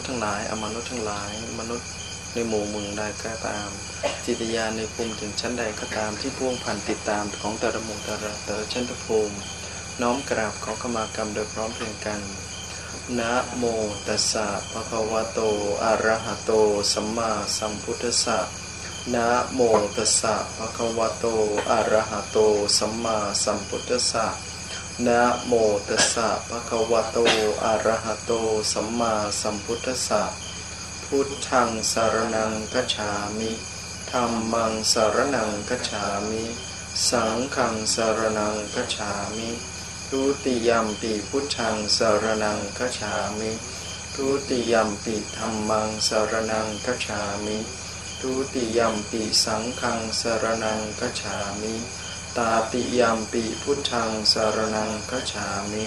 ษย์ทั้งหลายอมนุษย์ทั้งหลาย มนุษย์ในหมู่เมืองใดก็ตาม จิตยานในภูมิถึงชั้นใดก็ตามที่พ่วงผ่านติดตามของแต่ละหมู่แต่ละแต่ละชั้นภูมิ น้อมกราบขอขมากรรมโดยพร้อมเพรียงกันนะโมตัสสะภะคะวะโตอะระหะโตสัมมาสัมพุทธัสสะนะโมตัสสะภะคะวะโตอะระหะโตสัมมาสัมพุทธัสสะ นะโมตัสสะภะคะวะโต อะระหะโต สัมมาสัมพุทธัสสะ พุทธังสารนังกัจฉามิธัมมังสารนังกัจฉามิ สังฆังสารนังกัจฉามิทุติยมปีพุทธังสารนังกัจฉามิทุติยมปีธรรมังสารนังกัจฉามิทุติยมปีสังฆังสารนังกัจฉามิ ตาติยมปีพุทธังสารนังกัจฉามิ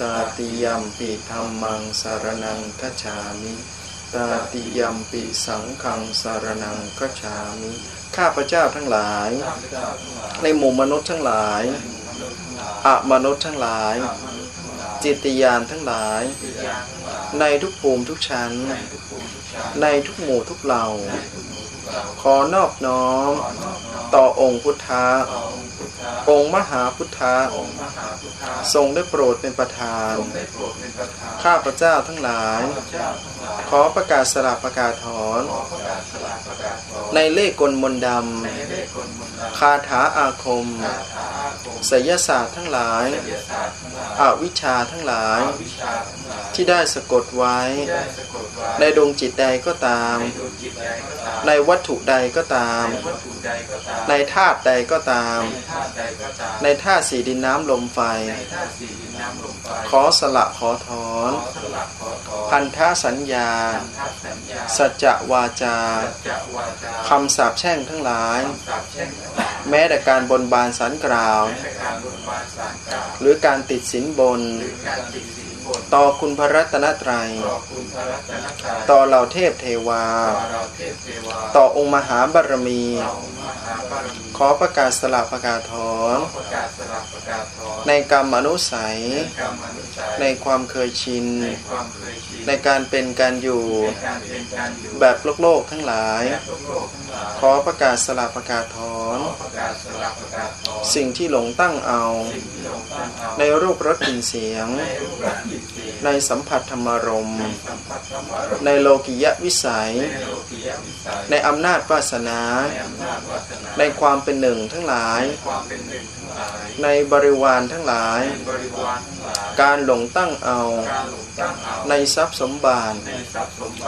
ตาติยมปีธรรมังสารนังกัจฉามิ ตาติยมปิสังขังสารนังกัจฉามิ ข้าพเจ้าทั้งหลาย ในหมู่มนุษย์ทั้งหลายอะมนุษย์ทั้งหลาย จิตยานทั้งหลาย ในทุกภูมิทุกชั้น ในทุกหมู่ทุกเหล่า ขอนอบน้อมต่อองค์พุทธะ องค์มหาพุทธะทรงได้โปรดเป็นประธาน ข้าพเจ้าทั้งหลาย ขอประกาศสลับประกาศถอน ในเลขกลมนต์ดำคาถาอาคมไสยศาสตร์ทั้งหลาย อวิชชาทั้งหลาย ที่ได้สะกดไว้ ในดวงจิตใดก็ตาม ในวัตถุใดก็ตาม ในธาตุใดก็ตาม ในธาตุสี่ดินน้ำลมไฟ ขอสละขอถอน พันธสัญญา สัจจะวาจาคำสาปแช่งทั้งหลาย แม้แต่การบนบานสารกล่าว หรือการติดสินบน ต่อคุณพระรัตนตรัย ต่อเหล่าเทพเทวา ต่อองค์มหาบารมี ขอประกาศสละประกาศถอน ในกรรมอนุสัย ในความเคยชิน ในการเป็นการอยู่ แบบโลกโลกทั้งหลาย ขอประกาศสละประกาศถอน สิ่งที่หลงตั้งเอา ในรูปรสกลิ่นเสียง ในสัมผัสธรรมรม ในโลกิยะวิสัย ในอำนาจวาสนา ในความเป็นหนึ่งทั้งหลาย ในบริวารทั้งหลาย การหลงตั้งเอา ในทรัพย์สมบัติ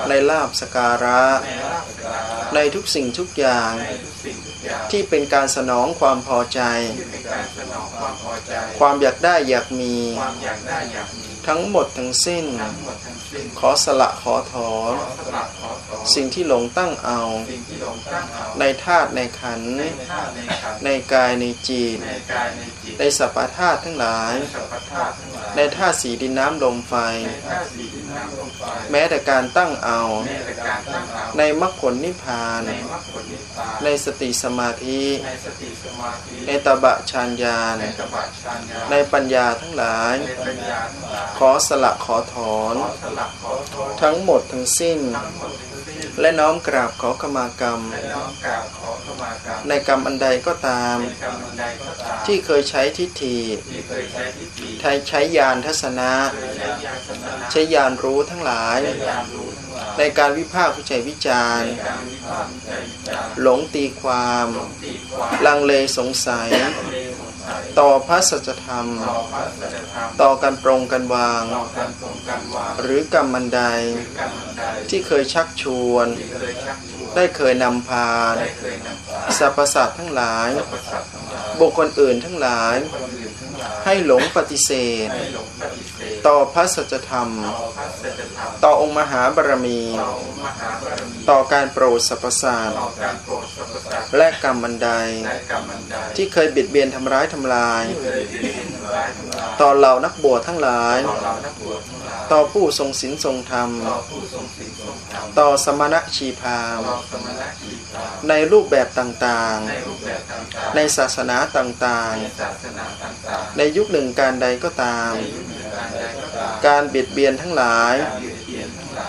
ในลาบสการะ ในทุกสิ่งทุกอย่าง ที่เป็นการสนองความพอใจ ความอยากได้อยากมี ทั้งหมดทั้งสิ้น ขอสละขอถอนสิ่งที่หลงตั้งเอา ในธาตุในขันธ์ในกายในจิตในสัพพธาตุทั้งหลาย ในธาตุสีดินน้ำลมไฟ แม้แต่การตั้งเอา ในมรรคผลนิพพาน ในสติสมาธิ ในตบะฌานญาณในปัญญาทั้งหลาย ขอสละขอถอน ทั้งหมดทั้งสิ้น และน้อมกราบขอขมากรรม ในกรรมอันใดก็ตาม ที่เคยใช้ทิฏฐิใช้ใช้ยานทัศนะ ใช้ยานรู้ทั้งหลาย ในการวิพากษ์วิจัยวิจารณ์หลงตีความ ลังเลสงสัย ต่อพระสัจธรรม ต่อการปรงกันวางหรือกรรมมันใดที่เคยชักชวน ได้เคยนำพาสรรพสัตว์ทั้งหลาย บุคคลอื่นทั้งหลาย ให้หลงปฏิเสธ ต่อพระสัจธรรม ต่อองค์มหาบารมี ต่อการโปรดสรรพสัตว์และกรรมบันได ที่เคยบิดเบียนทำร้ายทำลาย ต่อเหล่านักบวชทั้งหลาย ต่อผู้ทรงศีลทรงธรรม ต่อสมณะชีพรามในรูปแบบต่างๆ ในศาสนาต่างๆ ในยุคหนึ่งการใดก็ตาม การเบียดเบียนทั้งหลาย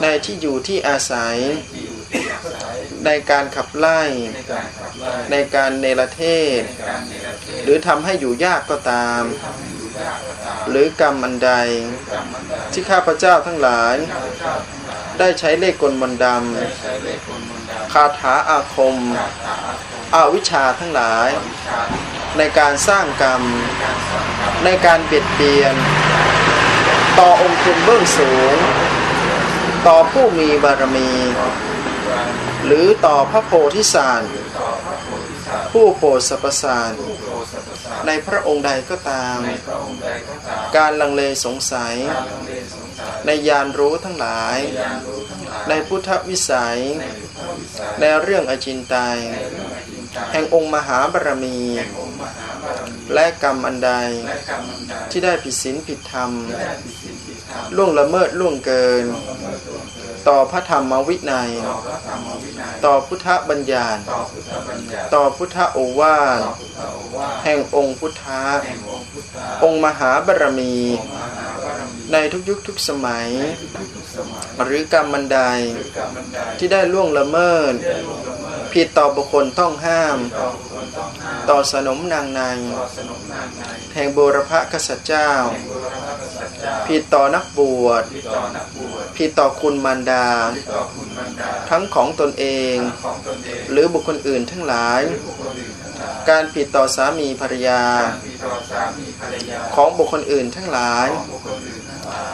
ในที่อยู่ที่อาศัย ในการขับไล่ ในการเนรเทศ หรือทำให้อยู่ยากก็ตาม หรือกรรมอันใด ที่ข้าพเจ้าทั้งหลาย ได้ใช้เลขกลมนดำคาถาอาคม อาวิชชาทั้งหลาย ในการสร้างกรรม ในการเบียดเบียน ต่อองค์คุณเบื้องสูง ต่อผู้มีบารมี หรือต่อพระโพธิสารผู้โปรดสรรพสารในพระองค์ใดก็ตาม การลังเลสงสัย ในยานรู้ทั้งหลาย ในพุทธวิสัย ในเรื่องอจินไตยแห่งองค์มหาบารมี และกรรมอันใดที่ได้ผิดศีลผิดธรรม ล่วงละเมิดล่วงเกิน ต่อพระธรรมวินัย ต่อพุทธบัญญัติต่อพุทธโอวาทแห่งองค์พุทธะองค์มหาบารมี ในทุกยุคทุกสมัย หรือกรรมบันไดที่ได้ล่วงละเมิด ผิดต่อบุคคลต้องห้าม ต่อสนมนางใน แห่งบูรพกษัตริย์เจ้า ผิดต่อนักบวชผิดต่อคุณมารดา ทั้งของตนเอง หรือบุคคลอื่นทั้งหลาย การผิดต่อสามีภรรยา ของบุคคลอื่นทั้งหลาย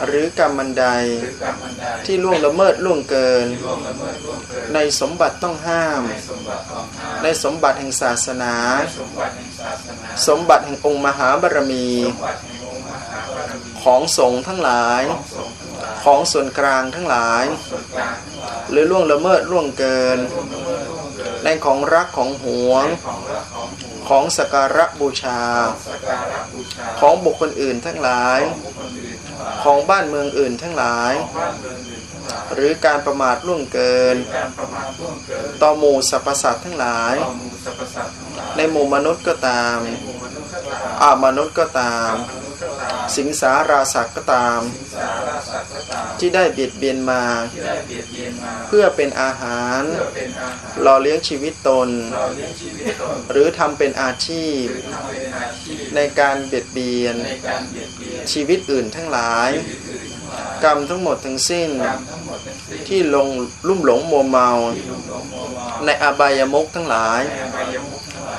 หรือกรรมมันใดที่ล่วงละเมิดล่วงเกิน ในสมบัติต้องห้าม ในสมบัติแห่งศาสนา สมบัติแห่งองค์มหาบารมี ของสงฆ์ทั้งหลาย ของส่วนกลางทั้งหลาย หรือล่วงละเมิดล่วงเกิน ในของรักของหวง ของสกการะบูชา ของบุคคลอื่นทั้งหลาย ของบ้านเมืองอื่นทั้งหลาย หรือการประมาทล่วงเกิน ต่อหมู่สรรพสัตว์ทั้งหลาย ในหมู่มนุษย์ก็ตามอามนุษย์ก็ตาม สิงสาราสัตว์ก็ตาม ที่ได้เบียดเบียนมา เพื่อเป็นอาหารหล่อเลี้ยงชีวิตตน หรือทำเป็นอาชีพ ในการเบียดเบียน ชีวิตอื่นทั้งหลาย กรรมทั้งหมดทั้งสิ้น ที่ลงลุ่มหลงมัวเมา ในอบายมุกทั้งหลาย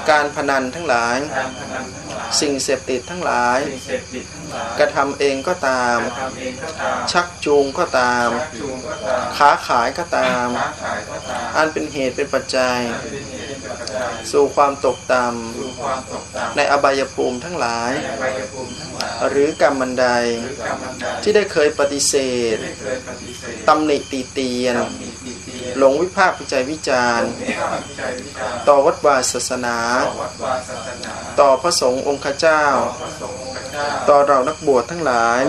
การพนันทั้งหลาย สิ่งเสพติดทั้งหลาย กระทำเองก็ตาม ชักจูงก็ตาม ค้าขายก็ตาม อันเป็นเหตุเป็นปัจจัย สู่ความตกต่ำในอบายภูมิทั้งหลาย หรือกรรมมันใดที่ได้เคยปฏิเสธตำหนิตีเตียน หลงวิพากษ์วิจัยวิจารณ์ต่อวัดวาศาสนา ต่อพระสงฆ์องค์ข้าเจ้า ต่อเรานักบวชทั้งหลาย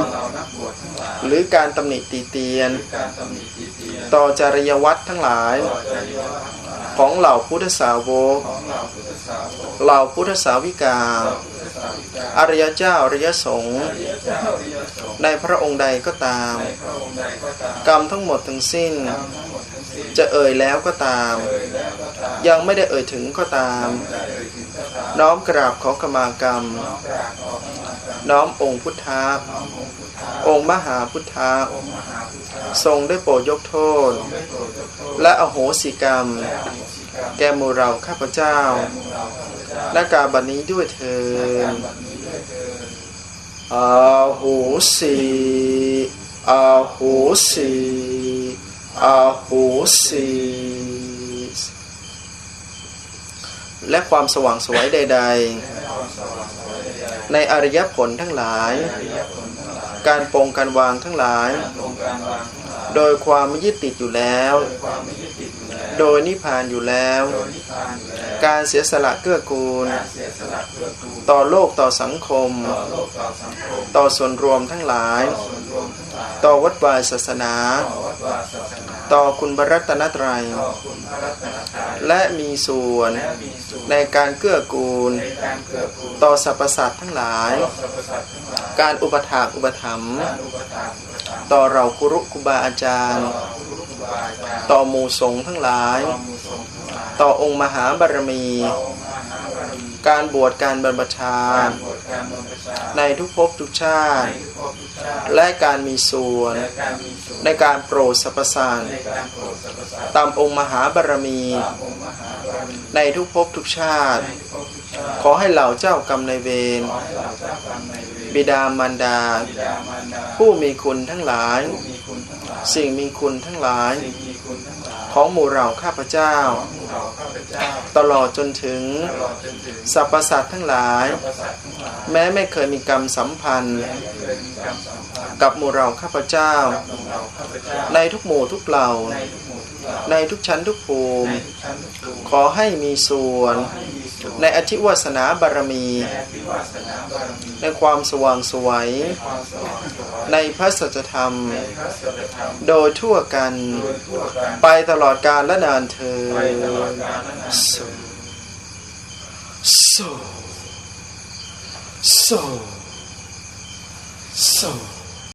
หรือการตำหนิตีเตียน ต่อจริยวัตรทั้งหลาย ของเหล่าพุทธสาวกเหล่าพุทธสาวิกา อริยเจ้าอริยสงฆ์ในพระองค์ใดก็ตาม กรรมทั้งหมดทั้งสิ้น จะเอ่ยแล้วก็ตาม ยังไม่ได้เอ่ยถึงก็ตาม น้อมกราบขอขมากรรม น้อมองค์พุทธะองค์มหาพุทธะทรงได้โปรดยกโทษ และอโหสิกรรม แก่หมู่เราข้าพเจ้าและกาบันนี้ด้วยเถิดอาโหสิอาโหสิ โหสิและความสว่างไสวยใด ๆ ในอริยผลทั้งหลาย การปรงการวางทั้งหลาย โดยความไม่ยึดติดอยู่แล้ว โดยนิพพานอยู่แล้ว การเสียสละเกื้อกูล ต่อโลกต่อสังคม ต่อส่วนรวมทั้งหลาย ต่อวัดวายศาสนา ต่อคุณบรัตนตรัย และมีส่วนในการเกื้อกูล ต่อสรรพสัตว์ทั้งหลาย การอุปถากอุปถัมภ์ต่อเราครุคุบาอาจารย์ ต่อหมู่สงฆ์ทั้งหลาย ต่อหมู่สงฆ์ทั้งหลายต่อองค์มหาบารมี การบวชการบรรพชาการบวชการบำเพ็ญชาในทุกภพทุกชาในติทุกภพทุกชาติ และการมีส่วนและการมีส่วนในการโปรดสรรพสัตว์ในการโปรดสรรพสัตว์ตามองค์มหาบารมีตามองค์มหาบารมีในทุกภพทุกชาติในทุกภพทุกชาติ ขอให้เหล่าเจ้ากรรมนายเวรขอให้เหล่าเจ้ากรรมนายเวรบิดามารดาบิดามารดา ผู้มีคุณทั้งหลาย สิ่งมีคุณทั้งหลายสิ่งมีคุณทั้งหลาย ของหมู่เราข้าพเจ้าของหมู่เราข้าพเจ้าตลอดจนถึงตลอดจนถึงสรรพสัตว์ทั้งหลายสรรพสัตว์ทั้งหลาย แม้ไม่เคยมีกรรมสัมพันธ์และไม่เคยมีกรรมสัมพันธ์กับหมู่เราข้าพเจ้ากับหมู่เราข้าพเจ้า ในทุกหมู่ทุกเหล่าในทุกหมู่ทุกเหล่าในทุกชั้นทุกภูในมิทุกชั้นทุกภูมิ ขอให้มีส่วนขอ ให้มีส่วนในอธิวาสนาบารมีในอภิวาสนาบารมี ในความสว่างไสวัยในความสว่างไสวย ในพระสัจธรรมในพระสัจธรรมโดยทั่วกันโดยทั่วกัน ไปตลอดกาลและนานเธอไปต